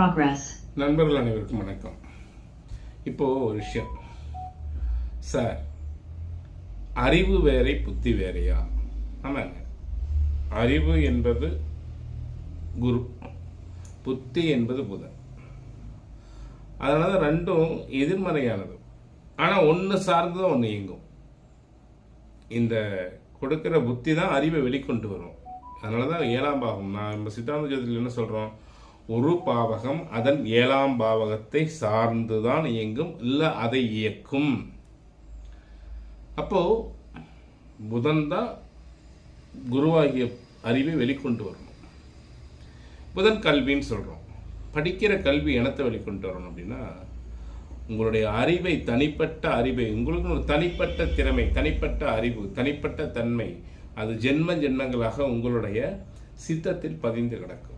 நண்பர்கள் அனைவருக்கும் வணக்கம். இப்போ ஒரு விஷயம். சார் அறிவு வேறை புத்தி வேறையா? ஆமாங்க அறிவு என்பது குரு. புத்தி என்பது புதன். அதனால ரெண்டும் எதிர்மறையானது. ஆனால் ஒன்று சார்ந்து தான் ஒன்று இயங்கும். இந்த கொடுக்கிற புத்தி தான் அறிவை வெளிக்கொண்டு வரும். அதனால தான் ஏழாம் பாகம். நான் நம்ம சித்தாந்த ஜோதியில் என்ன சொல்கிறோம் ஒரு பாவகம் அதன் ஏழாம் பாவகத்தை சார்ந்து தான் இயங்கும் இல்லை அதை இயக்கும். அப்போ புதன் தான் குருவாகிய அறிவை வெளிக்கொண்டு வரணும். புதன் கல்வின்னு சொல்கிறோம் படிக்கிற கல்வி இனத்தை வெளிக்கொண்டு வரணும் அப்படின்னா உங்களுடைய அறிவை தனிப்பட்ட அறிவை உங்களுக்கு ஒரு தனிப்பட்ட திறமை தனிப்பட்ட அறிவு தனிப்பட்ட தன்மை அது ஜென்ம ஜென்மங்களாக உங்களுடைய சித்தத்தில் பதிந்து கிடக்கும்.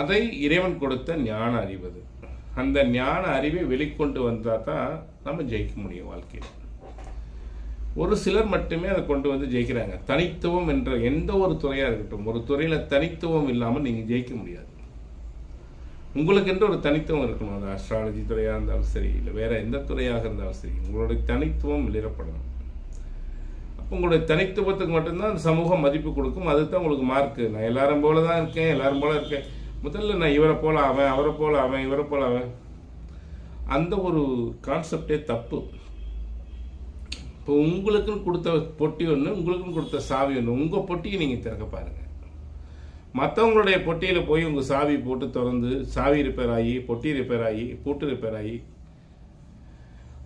அதை இறைவன் கொடுத்த ஞான அறிவு அது அந்த ஞான அறிவை வெளிக்கொண்டு வந்தால் தான் நம்ம ஜெயிக்க முடியும் வாழ்க்கையில். ஒரு சிலர் மட்டுமே அதை கொண்டு வந்து ஜெயிக்கிறாங்க. தனித்துவம் என்ற எந்த ஒரு துறையாக இருக்கட்டும் ஒரு துறையில் தனித்துவம் இல்லாமல் நீங்கள் ஜெயிக்க முடியாது. உங்களுக்கென்று ஒரு தனித்துவம் இருக்கணும். அது அஸ்ட்ராலஜி துறையாக இருந்தாலும் சரி இல்லை வேறு எந்த துறையாக இருந்தாலும் சரி உங்களுடைய தனித்துவம் வெளியிடப்படணும். அப்போ உங்களுடைய தனித்துவத்துக்கு மட்டும்தான் அந்த சமூகம் மதிப்பு கொடுக்கும். அதுதான் உங்களுக்கு மார்க்கு நான் எல்லாரும் போல தான் இருக்கேன் எல்லாரும் போல இருக்கேன். முதல்ல நான் இவரை போல அவன் அவரை போல அவன் இவரை போல அவன். அந்த ஒரு கான்செப்டே தப்பு. இப்போ உங்களுக்குன்னு கொடுத்த பொட்டி ஒன்று உங்களுக்குன்னு கொடுத்த சாவி ஒன்று உங்கள் பொட்டியை நீங்கள் திறக்க பாருங்கள் மற்றவங்களுடைய பொட்டியில் போய் உங்கள் சாவி போட்டு திறந்து சாவி ரிப்பேர் ஆகி பொட்டி ரிப்பேர் ஆகி பூட்டு ரிப்பேர் ஆகி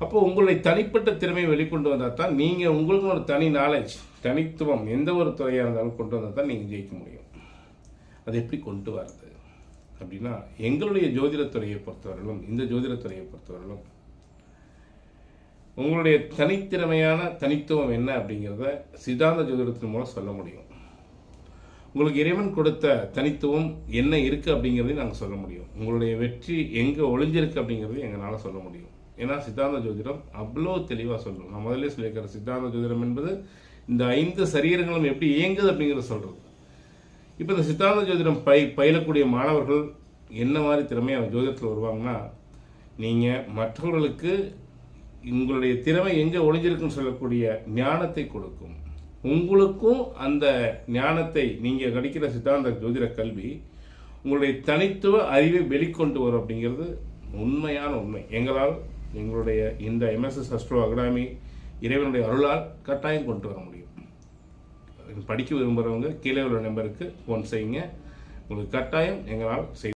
அப்போ உங்களுடைய தனிப்பட்ட திறமையை வெளிக்கொண்டு வந்தால் தான் நீங்கள் உங்களுக்கு ஒரு தனி நாலேஜ் தனித்துவம் எந்த ஒரு துறையாக இருந்தாலும் கொண்டு வந்தால் தான் நீங்கள் ஜெயிக்க முடியும். அது எப்படி கொண்டு வரது? அப்படின்னா எங்களுடைய ஜோதிடத்துறையை பொறுத்தவரையிலும் இந்த ஜோதிடத்துறையை பொறுத்தவரையிலும் உங்களுடைய தனித்திறமையான தனித்துவம் என்ன அப்படிங்கிறத சித்தாந்த ஜோதிடத்தின் மூலம் சொல்ல முடியும். உங்களுக்கு இறைவன் கொடுத்த தனித்துவம் என்ன இருக்குது அப்படிங்கிறதையும் நாங்கள் சொல்ல முடியும். உங்களுடைய வெற்றி எங்கே ஒளிஞ்சிருக்கு அப்படிங்கிறதையும் எங்களால் சொல்ல முடியும். ஏன்னா சித்தாந்த ஜோதிடம் அவ்வளோ தெளிவாக சொல்லணும் நான் முதல்ல சொல்லியிருக்கிற சித்தாந்த ஜோதிடம் என்பது இந்த ஐந்து சரீரங்களும் எப்படி இயங்குது அப்படிங்கிறத சொல்கிறது இப்போ இந்த சித்தாந்த ஜோதிடம் பை பயிலக்கூடிய மாணவர்கள் என்ன மாதிரி திறமையாக ஜோதிடத்தில் வருவாங்கன்னா நீங்கள் மற்றவர்களுக்கு உங்களுடைய திறமை எங்கே ஒளிஞ்சிருக்குன்னு சொல்லக்கூடிய ஞானத்தை கொடுக்கும். உங்களுக்கும் அந்த ஞானத்தை நீங்கள் கிடைக்கிற சித்தாந்த ஜோதிட கல்வி உங்களுடைய தனித்துவ அறிவை வெளிக்கொண்டு வரும் அப்படிங்கிறது உண்மையான உண்மை. எங்களால் எங்களுடைய இந்த எம்எஸ்எஸ் அஸ்ட்ரோ அகாடமி இறைவனுடைய அருளால் கட்டாயம் கொண்டு வர முடியும். படிக்க விரும்புகிறவங்க கீழே உள்ள நம்பருக்கு ஃபோன் செய்யுங்க. உங்களுக்கு கட்டாயம் எங்களால் செய்